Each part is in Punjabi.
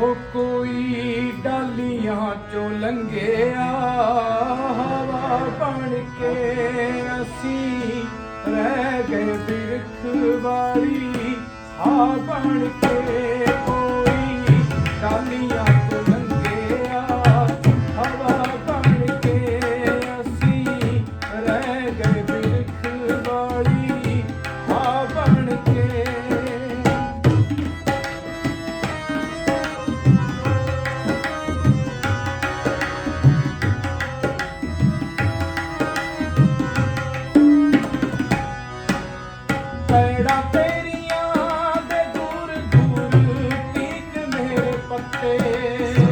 ਹੋ ਕੋਈ ਡਾਲੀਆਂ ਚੋਂ ਲੰਘਿਆ ਹਵਾ ਬਣ ਕੇ ਅਸੀਂ ਰਹਿ ਗਏ ਬਿਰਖ ਵਾਰੀ ਆ ਬਣ ਕੇ করতে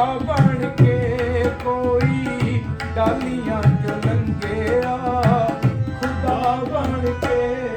ਬਣ ਕੇ ਕੋਈ ਡਾਲੀਆਂ ਚ ਲੰਘਿਆ ਖੁਦਾ ਬਣ ਕੇ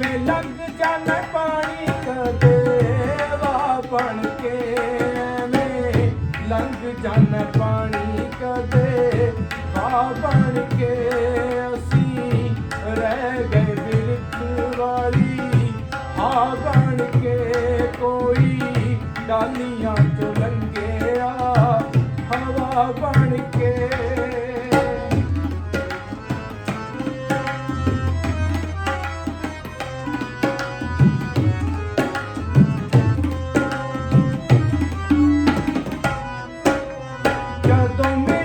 ਐਵੇਂ ਲੱਗ ਜਾਣਾ ਪਾਣੀ ਕਦੇ ਵਾ ਬਣ ਕੇ, ਐਵੇਂ ਲੱਗ ਜਾਣਾ ਪਾਣੀ ਕਦੇ ਵਾ ਬਣ ਕੇ। ਅਸੀਂ ਰਹਿ ਗਏ ਬਿਰਖ ਵਾਲੀ, ਆ ਬਣ ਕੇ ਕੋਈ ਡਾਲੀਆਂ Don't